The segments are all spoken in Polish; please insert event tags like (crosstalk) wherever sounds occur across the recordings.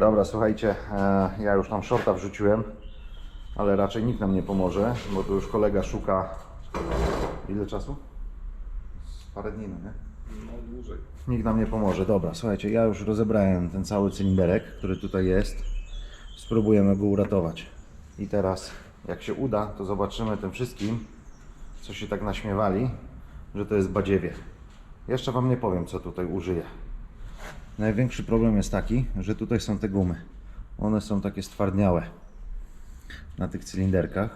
Dobra, słuchajcie, e, ja już tam shorta wrzuciłem, ale raczej nikt nam nie pomoże, bo tu już kolega szuka. Ile czasu? Parę dni, no nie? No dłużej. Nikt nam nie pomoże. Dobra, słuchajcie, ja już rozebrałem ten cały cylinderek, który tutaj jest. Spróbujemy go uratować. I teraz, jak się uda, to zobaczymy tym wszystkim, co się tak naśmiewali, że to jest badziewie. Jeszcze Wam nie powiem, co tutaj użyję. Największy problem jest taki, że tutaj są te gumy. One są takie stwardniałe na tych cylinderkach.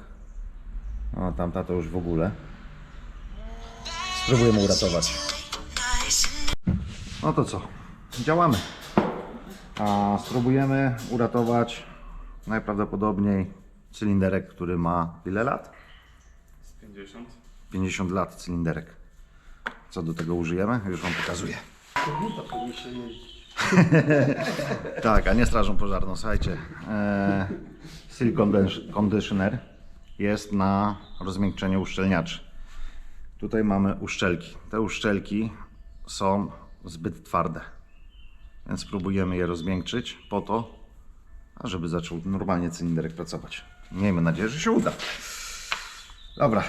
O, tamta to już w ogóle. Spróbujemy uratować. No to co? Działamy. A spróbujemy uratować najprawdopodobniej cylinderek, który ma ile lat? Z 50. 50 lat cylinderek. Co do tego użyjemy? Już Wam pokazuję. (laughs) tak, a nie strażą pożarną. Słuchajcie, e, condition- conditioner jest na rozmiękczenie uszczelniaczy. Tutaj mamy uszczelki. Te uszczelki są zbyt twarde, więc spróbujemy je rozmiękczyć po to, żeby zaczął normalnie cylinderek pracować. Miejmy nadzieję, że się uda. Dobra,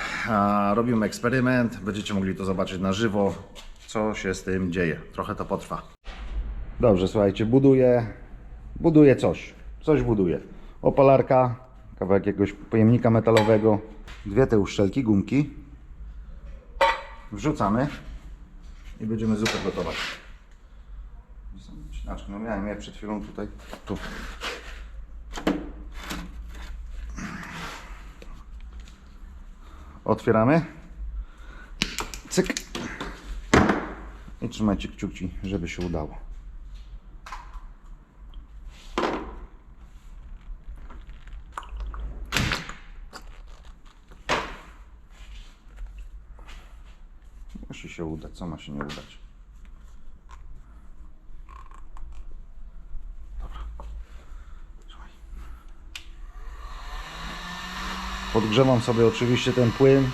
robimy eksperyment. Będziecie mogli to zobaczyć na żywo, co się z tym dzieje. Trochę to potrwa. Dobrze, słuchajcie, buduję, buduję coś. Coś buduję. Opalarka, kawałek jakiegoś pojemnika metalowego, dwie te uszczelki, gumki. Wrzucamy i będziemy zupę gotować. No miałem je przed chwilą tutaj. Tu. Otwieramy. Cyk. I trzymajcie kciuki, żeby się udało. Musi się udać, co ma się nie udać? Podgrzewam sobie oczywiście ten płyn,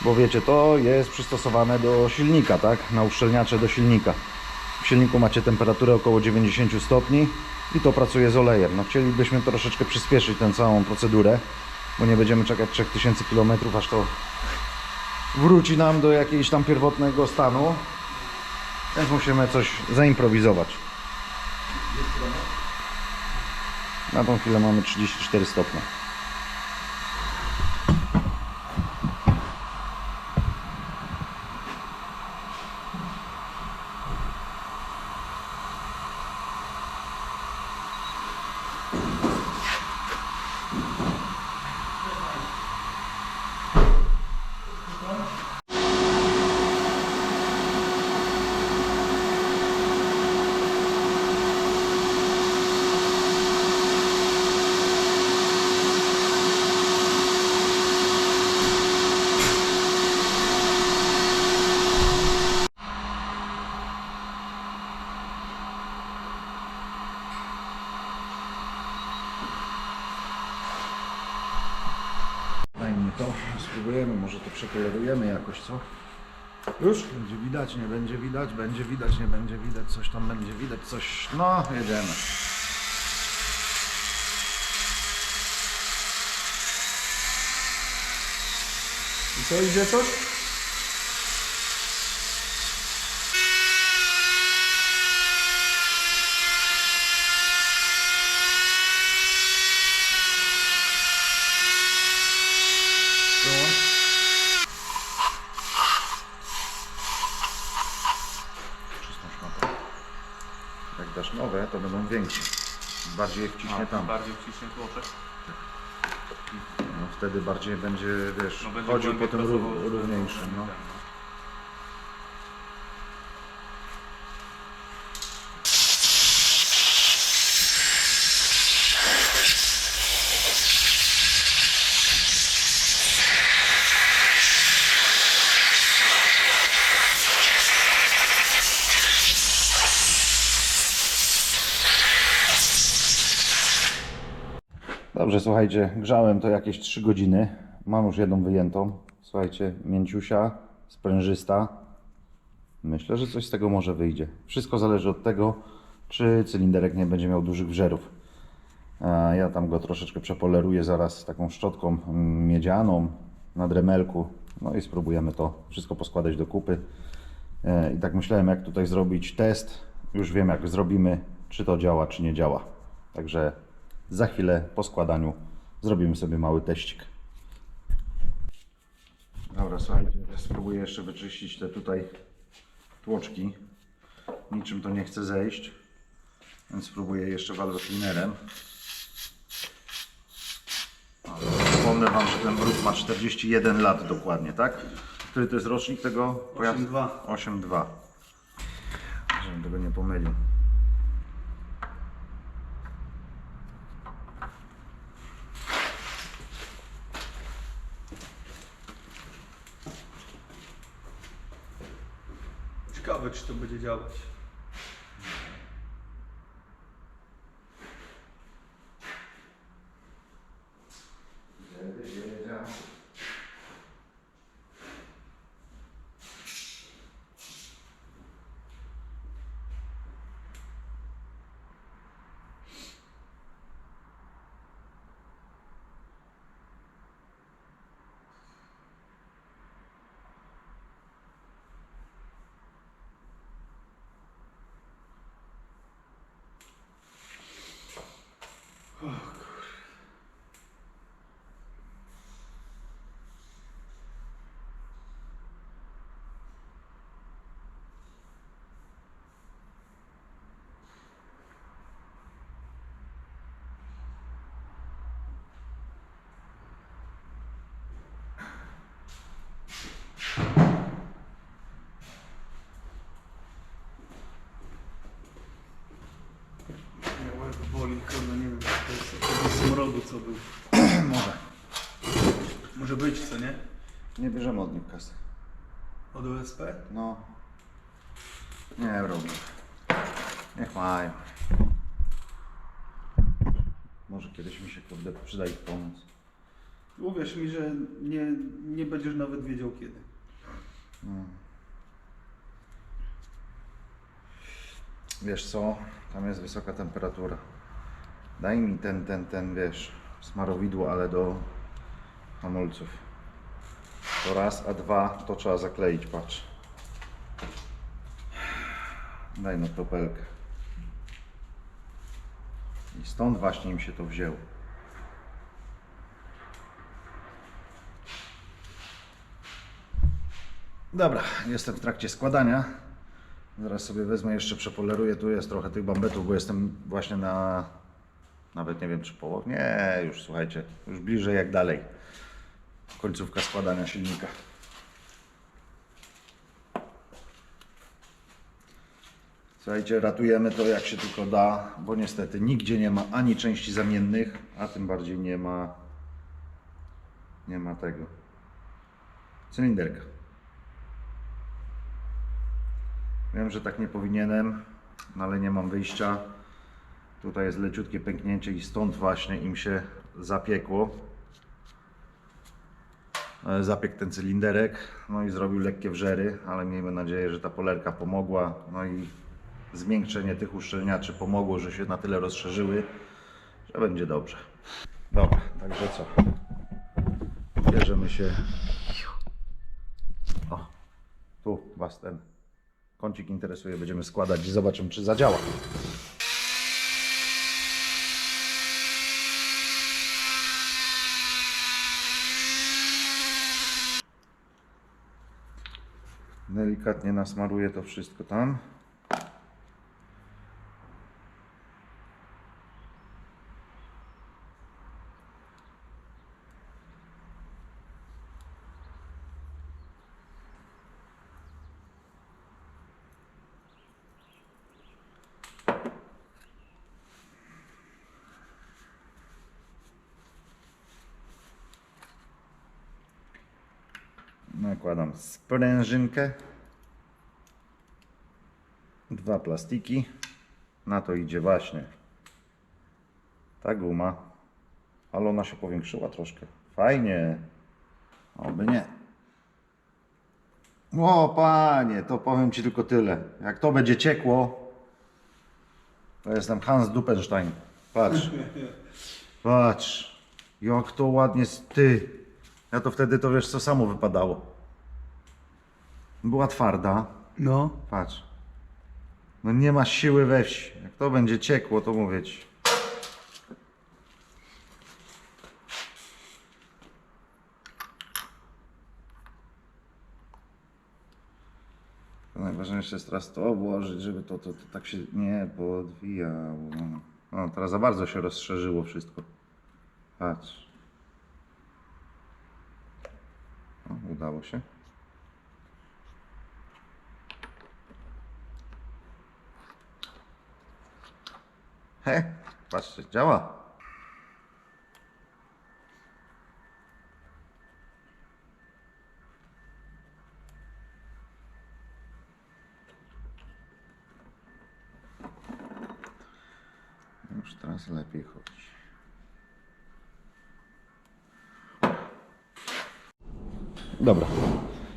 bo wiecie, to jest przystosowane do silnika, tak? Na uszczelniacze do silnika. W silniku macie temperaturę około 90 stopni i to pracuje z olejem. No chcielibyśmy troszeczkę przyspieszyć tę całą procedurę, bo nie będziemy czekać 3000 km, aż to wróci nam do jakiegoś tam pierwotnego stanu. Więc musimy coś zaimprowizować. Na tą chwilę mamy 34 stopnie. Daj mi to, spróbujemy, może to przekolorujemy jakoś, co? Już? Będzie widać, nie będzie widać, będzie widać, nie będzie widać, coś tam będzie widać, coś... No, jedziemy. I co, idzie coś? To będą większe. Bardziej wciśnie tam. Bardziej wciśnie tłoczek. No, wtedy bardziej będzie, wiesz, No będzie chodził po głębiej tym pracował, rów, żeby- równiejszym. No. Dobrze, słuchajcie, grzałem to jakieś 3 godziny. Mam już jedną wyjętą. Słuchajcie, mięciusia, sprężysta. Myślę, że coś z tego może wyjdzie. Wszystko zależy od tego, czy cylinderek nie będzie miał dużych wżerów. A Ja tam go troszeczkę przepoleruję zaraz taką szczotką miedzianą na dremelku. No i spróbujemy to wszystko poskładać do kupy. E, I tak myślałem, jak tutaj zrobić test. Już wiem, jak zrobimy, czy to działa, czy nie działa. Także za chwilę po składaniu zrobimy sobie mały teścik. Dobra, słuchajcie, ja spróbuję jeszcze wyczyścić te tutaj tłoczki. Niczym to nie chce zejść, więc spróbuję jeszcze. Ale Przypomnę Wam, że ten brud ma 41 lat dokładnie, tak? Który to jest rocznik tego pojazdu? 8.2. 8.2. Żebym tego nie pomylił. Czy to będzie działać. Ja łeb boli, kurde, nie wiem, czy to jest od tego smrodu, co był. (clears throat) Może. Może być, co nie? Nie bierzemy od nich kasy. Od OSP? No. Nie robię. Niech mają. Może kiedyś mi się kurde przyda ich pomoc. Uwierz mi, że nie, nie będziesz nawet wiedział kiedy. Wiesz co? Tam jest wysoka temperatura. Daj mi ten, ten, ten, wiesz, smarowidło, ale do hamulców. To raz, a dwa to trzeba zakleić, patrz. Daj no kropelkę. I stąd właśnie im się to wzięło. Dobra, jestem w trakcie składania. Zaraz sobie wezmę jeszcze przepoleruję. Tu jest trochę tych bambetów, bo jestem właśnie na. Nawet nie wiem czy połowie. Nie, już słuchajcie, już bliżej jak dalej. Końcówka składania silnika. Słuchajcie, ratujemy to jak się tylko da, bo niestety nigdzie nie ma ani części zamiennych, a tym bardziej nie ma nie ma tego cylinderka. Wiem, że tak nie powinienem, no ale nie mam wyjścia. Tutaj jest leciutkie pęknięcie i stąd właśnie im się zapiekło. E, Zapiekł ten cylinderek, no i zrobił lekkie wrzery, ale miejmy nadzieję, że ta polerka pomogła. No i zmiękczenie tych uszczelniaczy pomogło, że się na tyle rozszerzyły, że będzie dobrze. Dobra, także co? Bierzemy się. O, tu Was ten kącik interesuje, będziemy składać i zobaczymy, czy zadziała. Delikatnie nasmaruję to wszystko tam. Nakładam sprężynkę. Dwa plastiki. Na to idzie właśnie ta guma. Ale ona się powiększyła troszkę. Fajnie. Oby nie. O panie, to powiem ci tylko tyle. Jak to będzie ciekło, to jestem Hans Dupenstein. Patrz. Patrz. Jak to ładnie z ty. Ja to wtedy to wiesz co samo wypadało. Była twarda. No. Patrz. No nie ma siły we wsi. Jak to będzie ciekło, to mówię ci. Najważniejsze jest teraz to obłożyć, żeby to, to, to tak się nie podwijało. No, teraz za bardzo się rozszerzyło wszystko. Patrz. O, udało się. He, patrzcie, działa. Już teraz lepiej chodzi. Dobra.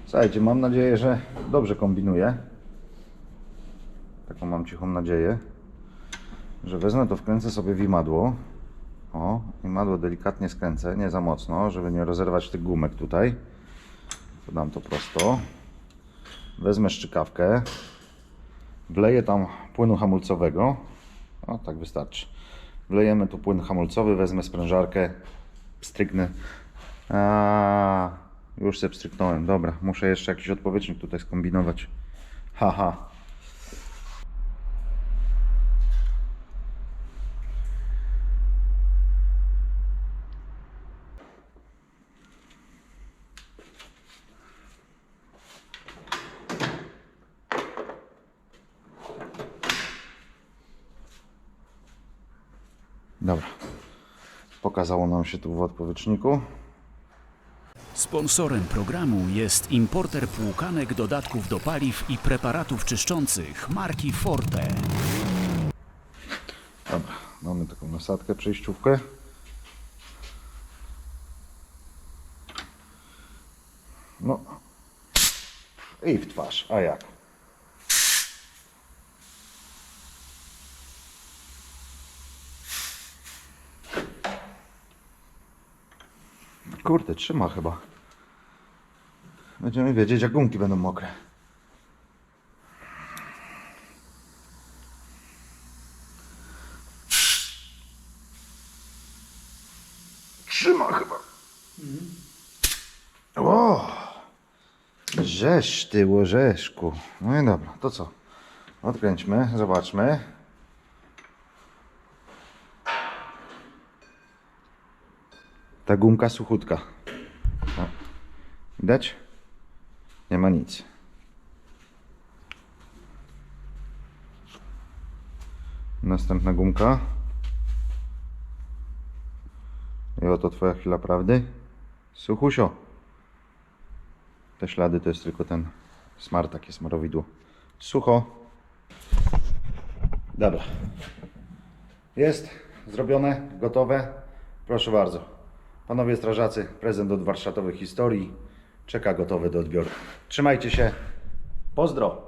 Słuchajcie, mam nadzieję, że dobrze kombinuję. Taką mam cichą nadzieję że wezmę to, wkręcę sobie w imadło. O, imadło delikatnie skręcę, nie za mocno, żeby nie rozerwać tych gumek tutaj. Podam to prosto. Wezmę szczykawkę. Wleję tam płynu hamulcowego. O, tak wystarczy. Wlejemy tu płyn hamulcowy, wezmę sprężarkę, stryknę. A, już se pstryknąłem. Dobra, muszę jeszcze jakiś odpowiednik tutaj skombinować. Haha. Dobra. Pokazało nam się tu w odpowietrzniku. Sponsorem programu jest importer płukanek, dodatków do paliw i preparatów czyszczących marki Forte. Dobra, mamy taką nasadkę, przejściówkę. No. I w twarz, a jak? Kurde, trzyma chyba. Będziemy wiedzieć, jak gumki będą mokre. Trzyma chyba. O! Żeś ty łożeszku. No i dobra, to co? Odkręćmy, zobaczmy. Ta gumka suchutka. O. Widać? Nie ma nic. Następna gumka. I oto twoja chwila prawdy. Suchusio. Te ślady to jest tylko ten smar, takie smarowidło. Sucho. Dobra. Jest zrobione, gotowe. Proszę bardzo. Panowie strażacy, prezent od warsztatowych historii. Czeka gotowy do odbioru. Trzymajcie się. Pozdro.